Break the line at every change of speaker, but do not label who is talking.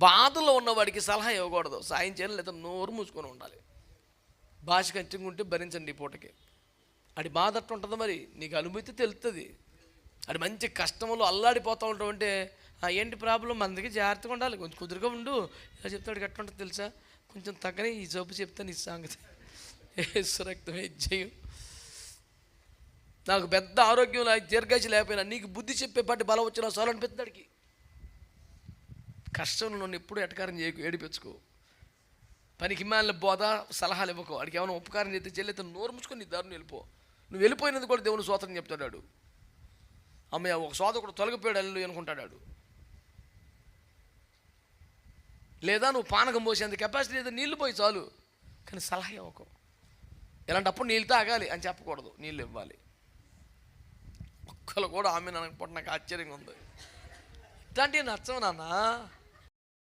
బాధలో ఉన్నవాడికి సలహా ఇవ్వకూడదు. సాయం చేయాలి లేదా నోరు మూసుకొని ఉండాలి. భాష కంచుకుంటే ఉంటే భరించండి ఈ పూటకి. అది బాధ అట్టు ఉంటుంది మరి. నీకు అనుభూతి తెలుస్తుంది అది మంచి కష్టంలో అల్లాడిపోతూ ఉంటావు అంటే "ఆ, ఏంటి ప్రాబ్లం? మందికి జాగ్రత్తగా ఉండాలి. కొంచెం కుదురుగా ఉండు. ఇలా చెప్తాడు ఎట్ట ఉంటుంది తెలుసా? కొంచెం తగ్గనే ఈ జబ్బు చెప్తాను ఈ సంగతి. ఏ సురక్తమే జయం. నాకు పెద్ద ఆరోగ్యం దీర్ఘాచి లేకపోయినా నీకు బుద్ధి చెప్పే పాటి బలం వచ్చిన చాలు అనిపిస్తాడికి కష్టంలో ఎప్పుడు ఎటకారం చేయకు ఏడిపించుకో. పనికి మాలిన బోధ సలహాలు ఇవ్వకు. వాడికి ఏమైనా ఉపకారం చేస్తే చెల్లితే నోరు ముచ్చుకొని నీ దారిని వెళ్ళిపో. నువ్వు వెళ్ళిపోయినది కూడా దేవుని సోదరం చెప్తాడు వాడు. అమ్మయ్య ఒక కూడా తొలగిపోయాడు అల్లు అనుకుంటాడాడు. లేదా నువ్వు పానకం పోసేంత కెపాసిటీ లేదా నీళ్ళు పోయి చాలు. కానీ సలహా ఇవ్వకు. ఇలాంటప్పుడు నీళ్ళు తాగాలి అని చెప్పకూడదు. నీళ్ళు ఇవ్వాలి. ఒక్కరు కూడా ఆమె అనకపోతే నాకు ఆశ్చర్యంగా ఉంది. ఇట్లాంటివి నచ్చవు నాన్న.